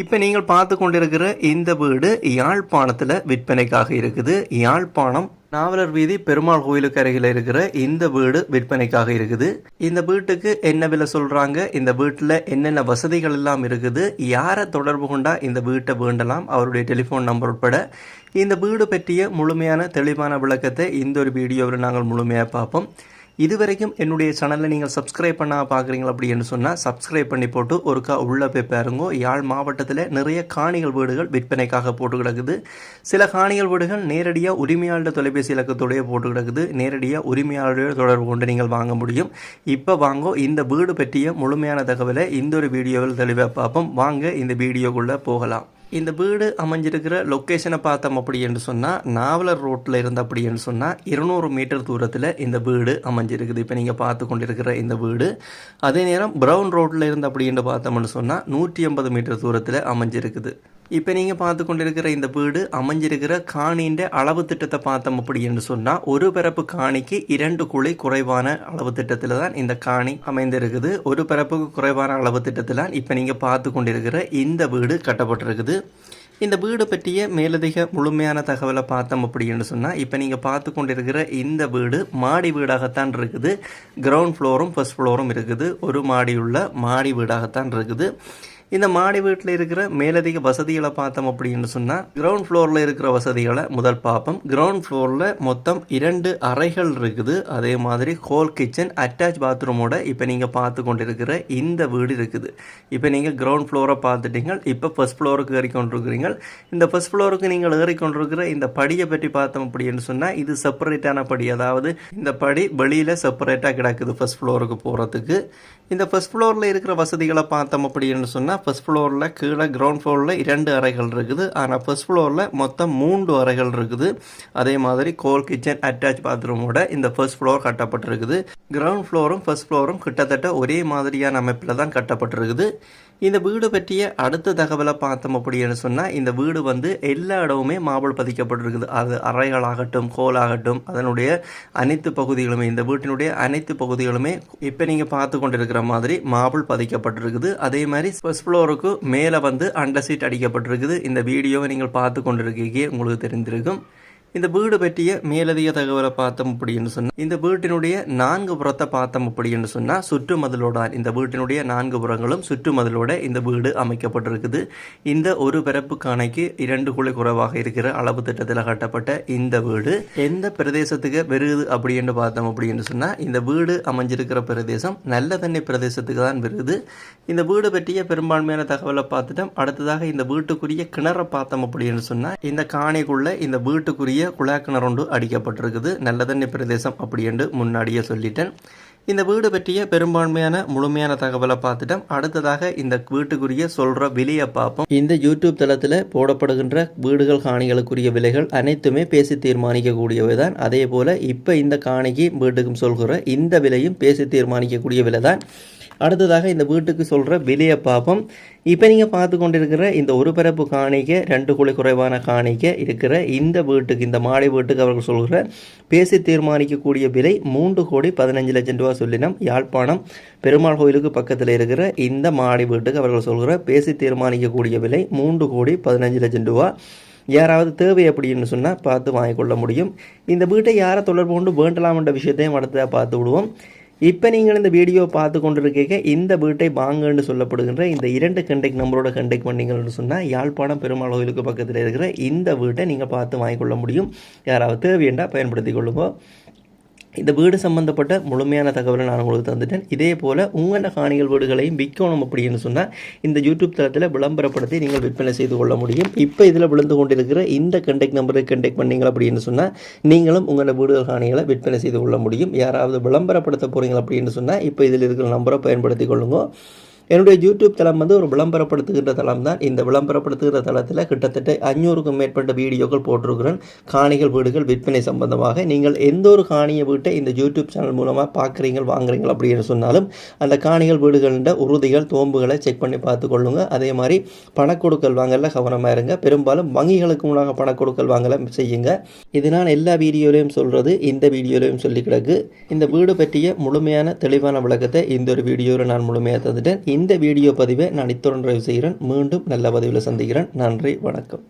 இப்போ நீங்கள் பார்த்து கொண்டிருக்கிற இந்த வீடு யாழ்ப்பாணத்தில் விற்பனைக்காக இருக்குது. யாழ்ப்பாணம் நாவலர் வீதி பெருமாள் கோயிலுக்கு அருகில் இருக்கிற இந்த வீடு விற்பனைக்காக இருக்குது. இந்த வீட்டுக்கு என்ன விலை சொல்கிறாங்க இந்த வீட்டில் என்னென்ன வசதிகள் எல்லாம் இருக்குது? யாரை தொடர்பு கொண்டா இந்த வீட்டை வேண்டலாம்? அவருடைய டெலிஃபோன் நம்பர் உட்பட இந்த வீடு பற்றிய முழுமையான தெளிவான விளக்கத்தை இந்த ஒரு வீடியோவில் நாங்கள் முழுமையாக பார்ப்போம். இதுவரைக்கும் என்னுடைய சேனலை நீங்கள் சப்ஸ்கிரைப் பண்ண பார்க்குறீங்க அப்படின்னு சொன்னால் சப்ஸ்கிரைப் பண்ணி போட்டு ஒருக்கா உள்ளே போய் பாருங்க. யாழ் மாவட்டத்தில் நிறைய காணிகள் வீடுகள் விற்பனைக்காக போட்டு கிடக்குது. சில காணிகள் வீடுகள் நேரடியாக உரிமையாளர் தொலைபேசி இலக்கத்தோடய போட்டு கிடக்குது. நேரடியாக உரிமையாளருடைய தொடர்பு கொண்டு நீங்கள் வாங்க முடியும். இப்போ வாங்க இந்த வீடு பற்றிய முழுமையான தகவலை இந்த ஒரு வீடியோவில் தெளிவாக பார்ப்போம். வாங்க இந்த வீடியோக்குள்ளே போகலாம். இந்த வீடு அமைஞ்சிருக்கிற லொக்கேஷனை பார்த்தோம் அப்படி என்று சொன்னால் நாவலர் ரோட்டில் இருந்து அப்படி என்று சொன்னால் இருநூறு மீட்டர் தூரத்தில் இந்த வீடு அமைஞ்சிருக்குது. இப்போ நீங்கள் பார்த்து கொண்டிருக்கிற இந்த வீடு அதே நேரம் ப்ரௌன் ரோட்டில் இருந்து அப்படி என்று பார்த்தோம்னு சொன்னால் நூற்றி ஐம்பது மீட்டர் தூரத்தில் அமைஞ்சிருக்குது. இப்போ நீங்கள் பார்த்து கொண்டிருக்கிற இந்த வீடு அமைஞ்சிருக்கிற காணின்ற அளவு திட்டத்தை பார்த்தோம் அப்படி என்று சொன்னால் ஒரு பரப்பு காணிக்கு இரண்டு குழி குறைவான அளவு திட்டத்தில் தான் இந்த காணி அமைந்திருக்குது. ஒரு பரப்புக்கு குறைவான அளவு திட்டத்தில் இப்போ நீங்கள் பார்த்து கொண்டிருக்கிற இந்த வீடு கட்டப்பட்டிருக்குது. இந்த வீடு பற்றிய மேலதிக முழுமையான தகவலை பார்த்தோம் அப்படின்னு சொன்னால் இப்போ நீங்கள் பார்த்து கொண்டிருக்கிற இந்த வீடு மாடி வீடாகத்தான் இருக்குது. கிரவுண்ட் ஃப்ளோரும் ஃபர்ஸ்ட் ஃப்ளோரும் இருக்குது. ஒரு மாடியுள்ள மாடி வீடாகத்தான் இருக்குது. இந்த மாடி வீட்டில் இருக்கிற மேலதிக வசதிகளை பார்த்தோம் அப்படின்னு சொன்னால் கிரவுண்ட் ஃப்ளோரில் இருக்கிற வசதிகளை முதல் பார்ப்போம். கிரவுண்ட் ஃப்ளோரில் மொத்தம் இரண்டு அறைகள் இருக்குது. அதே மாதிரி ஹோல் கிச்சன் அட்டாச் பாத்ரூமோட இப்போ நீங்கள் பார்த்து கொண்டிருக்கிற இந்த வீடு இருக்குது. இப்போ நீங்கள் கிரவுண்ட் ஃப்ளோரை பார்த்துட்டீங்க. இப்போ ஃபர்ஸ்ட் ஃப்ளோருக்கு ஏறி கொண்டிருக்கிறீங்க. இந்த ஃபர்ஸ்ட் ஃப்ளோருக்கு நீங்கள் ஏறி கொண்டிருக்கிற இந்த படியை பற்றி பார்த்தோம் அப்படின்னு சொன்னால் இது செப்பரேட்டான படி. அதாவது இந்த படி வெளியில் செப்பரேட்டாக கிடக்குது ஃபர்ஸ்ட் ஃப்ளோருக்கு போகிறதுக்கு இந்த ஃபர்ஸ்ட் ஃப்ளோரில் இருக்கிற வசதிகளை பார்த்தோம் அப்படின்னு சொன்னால் ஃபர்ஸ்ட் ஃப்ளோரில் கீழே கிரவுண்ட் ஃப்ளோரில் இரண்டு அறைகள் இருக்குது. ஆனால் ஃபர்ஸ்ட் ஃப்ளோரில் மொத்தம் மூன்று அறைகள் இருக்குது. அதே மாதிரி கோல் கிச்சன் அட்டாச் பாத்ரூமோட இந்த ஃபர்ஸ்ட் ஃப்ளோர் கட்டப்பட்டிருக்குது. கிரவுண்ட் ஃப்ளோரும் ஃபர்ஸ்ட் ஃப்ளோரும் கிட்டத்தட்ட ஒரே மாதிரியான அமைப்பில் தான் கட்டப்பட்டிருக்குது. இந்த வீடு பற்றிய அடுத்த தகவலை பார்த்தோம் அப்படின்னு சொன்னால் இந்த வீடு வந்து எல்லா இடமுமே மார்பிள் பதிக்கப்பட்டிருக்குது. அது அறைகளாகட்டும் கோலாகட்டும் அதனுடைய அனைத்து பகுதிகளுமே இந்த வீட்டினுடைய அனைத்து பகுதிகளுமே இப்போ நீங்கள் பார்த்து கொண்டிருக்கிற மாதிரி மார்பிள் பதிக்கப்பட்டிருக்குது. அதே மாதிரி ஃபர்ஸ்ட் ஃப்ளோருக்கு மேலே வந்து அண்டர் சீட் அடிக்கப்பட்டிருக்குது. இந்த வீடியோவை நீங்கள் பார்த்து கொண்டிருக்கீங்க உங்களுக்கு தெரிந்திருக்கும். இந்த வீடு பற்றிய மேலதிக தகவலை பார்த்தோம் அப்படின்னு சொன்னால் இந்த வீட்டினுடைய நான்கு புறத்தை பார்த்தோம் அப்படின்னு சொன்னால் சுற்றுமதிலோட இந்த வீட்டினுடைய நான்கு புறங்களும் சுற்றுமதிலோட இந்த வீடு அமைக்கப்பட்டிருக்குது. இந்த ஒரு பிறப்பு காணைக்கு இரண்டு குழி குறைவாக இருக்கிற அளவு திட்டத்தில் கட்டப்பட்ட இந்த வீடு எந்த பிரதேசத்துக்கு வருது அப்படின்னு பார்த்தோம் அப்படின்னு சொன்னால் இந்த வீடு அமைஞ்சிருக்கிற பிரதேசம் நல்ல தண்ணி பிரதேசத்துக்கு தான் வருது. இந்த வீடு பற்றிய பெரும்பான்மையான தகவலை பார்த்துட்டோம். அடுத்ததாக இந்த வீட்டுக்குரிய கிணறை பார்த்தோம் அப்படின்னு சொன்னால் இந்த காணிக்குள்ள இந்த வீட்டுக்குரிய குழாக்கிணறு ஒன்று அடிக்கப்பட்டிருக்குது. நல்ல தண்ணி பிரதேசம் அப்படி என்று முன்னாடியே சொல்லிட்டேன். இந்த வீடு பற்றிய பெரும்பான்மையான முழுமையான தகவலை பார்த்துட்டோம். அடுத்ததாக இந்த வீட்டுக்குரிய சொல்கிற விலையை பார்ப்போம். இந்த யூடியூப் தளத்தில் போடப்படுகின்ற வீடுகள் காணிகளுக்குரிய விலைகள் அனைத்துமே பேசி தீர்மானிக்கக்கூடியவை தான் அதே போல் இப்போ இந்த காணிக்கு வீட்டுக்கும் சொல்கிற இந்த விலையும் பேசி தீர்மானிக்கக்கூடிய விலை தான் அடுத்ததாக இந்த வீட்டுக்கு சொல்கிற விலையை பார்ப்போம் இப்போ நீங்கள் பார்த்து கொண்டிருக்கிற இந்த ஒரு பரப்பு காணிக்க ரெண்டு குழி குறைவான காணிக்க இருக்கிற இந்த வீட்டுக்கு இந்த மாடி வீட்டுக்கு அவர்கள் சொல்கிற பேசி தீர்மானிக்கக்கூடிய விலை மூன்று கோடி பதினஞ்சு லட்சம் ரூபா சொல்லினோம். யாழ்ப்பாணம் பெருமாள் கோயிலுக்கு பக்கத்தில் இருக்கிற இந்த மாடி வீட்டுக்கு அவர்கள் சொல்கிற பேசி தீர்மானிக்கக்கூடிய விலை மூன்று கோடி பதினஞ்சு லட்சம் ரூபா யாராவது தேவை அப்படின்னு சொன்னால் பார்த்து வாங்கிக்கொள்ள முடியும். இந்த வீட்டை யாரை தொடர்பு கொண்டு வேண்டலாம்ன்ற விஷயத்தையும் அடுத்ததாக பார்த்து விடுவோம். இப்போ நீங்கள் இந்த வீடியோ பார்த்து கொண்டிருக்க இந்த வீட்டை வாங்கன்னு சொல்லப்படுகின்ற இந்த இரண்டு கண்டெக்ட் நம்பரோட கண்டெக்ட் பண்ணீங்கன்னு சொன்னால் யாழ்ப்பாணம் பெருமாள் கோயிலுக்கு பக்கத்தில் இருக்கிற இந்த வீட்டை நீங்கள் பார்த்து வாங்கிக்கொள்ள முடியும். யாராவது தேவையண்டா பயன்படுத்தி கொள்ளுங்க. இந்த வீடு சம்பந்தப்பட்ட முழுமையான தகவலை நான் உங்களுக்கு தந்துட்டேன். இதே போல் உங்களோட காணிகள் வீடுகளையும் விற்கணும் அப்படின்னு சொன்னால் இந்த யூடியூப் தளத்தில் விளம்பரப்படுத்தி நீங்கள் விற்பனை செய்து கொள்ள முடியும். இப்போ இதில் விழுந்து கொண்டிருக்கிற இந்த கண்டெக்ட் நம்பருக்கு கண்டெக்ட் பண்ணீங்க அப்படின்னு சொன்னால் நீங்களும் உங்களோட வீடுகள் காணிகளை விற்பனை செய்து கொள்ள முடியும். யாராவது விளம்பரப்படுத்த போகிறீங்க அப்படின்னு சொன்னால் இப்போ இதில் இருக்கிற நம்பரை பயன்படுத்தி கொள்ளுங்க. என்னுடைய யூடியூப் தளம் வந்து ஒரு விளம்பரப்படுத்துகின்ற தளம் தான் இந்த விளம்பரப்படுத்துகிற தளத்தில் கிட்டத்தட்ட அஞ்சூறுக்கும் மேற்பட்ட வீடியோக்கள் போட்டிருக்கிறேன். காணிகள் வீடுகள் விற்பனை சம்பந்தமாக. நீங்கள் எந்த ஒரு காணிய வீட்டை இந்த யூடியூப் சேனல் மூலமாக பார்க்குறீங்க வாங்குறீங்க அப்படின்னு சொன்னாலும் அந்த காணிகள் வீடுகளின் உறுதிகள் தோம்புகளை செக் பண்ணி பார்த்து கொள்ளுங்க. அதே மாதிரி பணக்கொடுக்கல் வாங்கல கவனமாக இருங்க. பெரும்பாலும் வங்கிகளுக்கு முன்னாக பணக்கொடுக்கல் வாங்கல செய்யுங்க. இது நான் எல்லா வீடியோலையும் சொல்கிறது இந்த வீடியோலையும் சொல்லி கிடக்கு. இந்த வீடு பற்றிய முழுமையான தெளிவான விளக்கத்தை இந்த ஒரு வீடியோவில் நான் முழுமையாக தந்துட்டேன். இந்த வீடியோ பதிவை நான் இத்துடன் நிறைவு செய்கிறேன். மீண்டும் நல்ல பதிவில் சந்திக்கிறேன். நன்றி வணக்கம்.